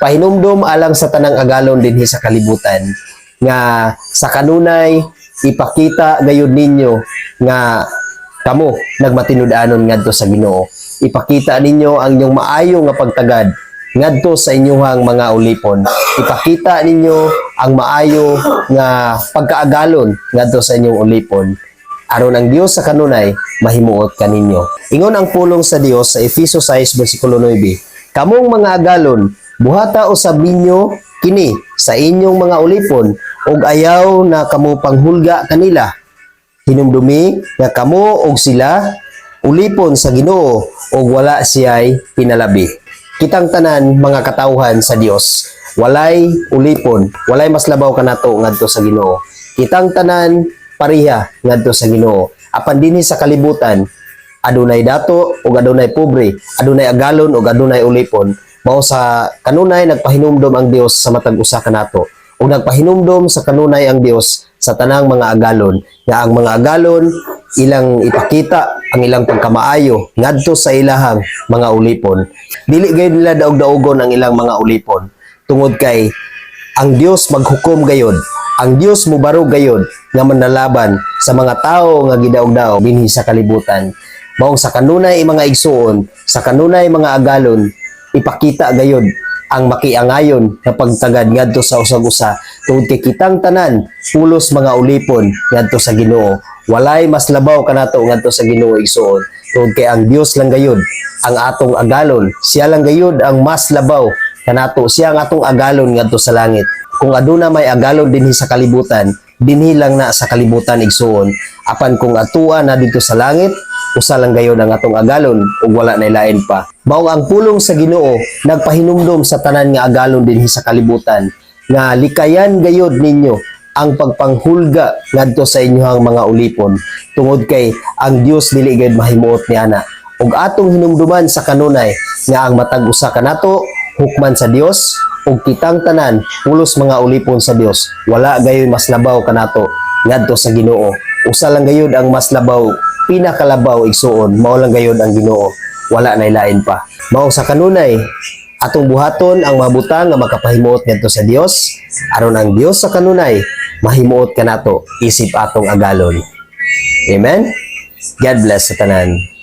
pahinumdom alang sa tanang agalon dinhi sa kalibutan nga sa kanunay ipakita gayud ninyo nga kamo nagmatinud-anon ngadto sa Ginoo. Ipakita ninyo ang inyong maayo nga pagtagad ngadto sa inyong mga ulipon. Ipakita ninyo ang maayo nga pagkaagalon ngadto sa inyong ulipon. Aron ang Dios sa kanunay mahimuot kaninyo ingon ang pulong sa Dios sa Efeso 6 bersikulo 9 kamong mga agalon buhata usab ninyo kini sa inyong mga ulipon ug ayaw na kamo panghulga kanila. Hinumdumi nga kamo og sila ulipon sa Ginoo ug wala siya'y pinalabi. Kitang tanan mga katawhan sa Dios walay ulipon walay mas labaw kanato ngadto sa Ginoo. Kitang tanan pareha ngadto sa Ginoo. Apan dinhi sa kalibutan adunay dato ug adunay pobre adunay agalon ug adunay ulipon mao sa kanunay nagpahinumdom ang Dios sa matag usa kanato ug nagpahinumdom sa kanunay ang Dios sa tanang mga agalon. Nga ang mga agalon ilang ipakita ang ilang pagkamaayo ngadto sa ilahang mga ulipon. Dili gayud nila daog-daogon ang ilang mga ulipon. Tungod kay ang Dios maghukom gayod ang Dios mubarog gayod nga manalaban sa mga tao nga gidaog-daog dinhi sa kalibutan. Maong sa kanunay mga igsuon sa kanunay mga agalon ipakita gayod ang makiangayon nga pagtagad ngadto sa usag-usa tungod kay kitang tanan pulos mga ulipon ngadto sa Ginoo. Walay mas labaw kanato ngadto sa Ginoo igsuon tungod kay ang Dios lang gayud ang atong agalon. Siya lang gayud ang mas labaw kanato siya ang atong agalon ngadto sa langit. Kung aduna may agalon dinhi sa kalibutan dinhi lang na sa kalibutan igsuon apan kung atua na dito sa langit usa lang gayon ang atong agalon ug wala na lain pa. Mao ang pulong sa Ginoo nagpahinumdom sa tanan nga agalon dinhi sa kalibutan nga likayan gayod ninyo ang pagpanghulga ngadto sa inyohang mga ulipon tungod kay ang Dios dili gayud mahimuot ni ana. Ug atong hinumduman sa kanunay nga ang matag usa kanato hukman sa Dios ug kitang tanan pulos mga ulipon sa Dios wala gayon mas labaw kanato ngadto sa Ginoo. Usa lang gayud ang mas labaw pinakalabaw igsuon mao lang gayud ang Ginoo wala na lain pa. Mao sa kanunay atong buhaton ang mabutang nga makapahimuot ngadto sa Dios aron ang Dios sa kanunay mahimuot kanato isip atong agalon. Amen? God bless sa tanan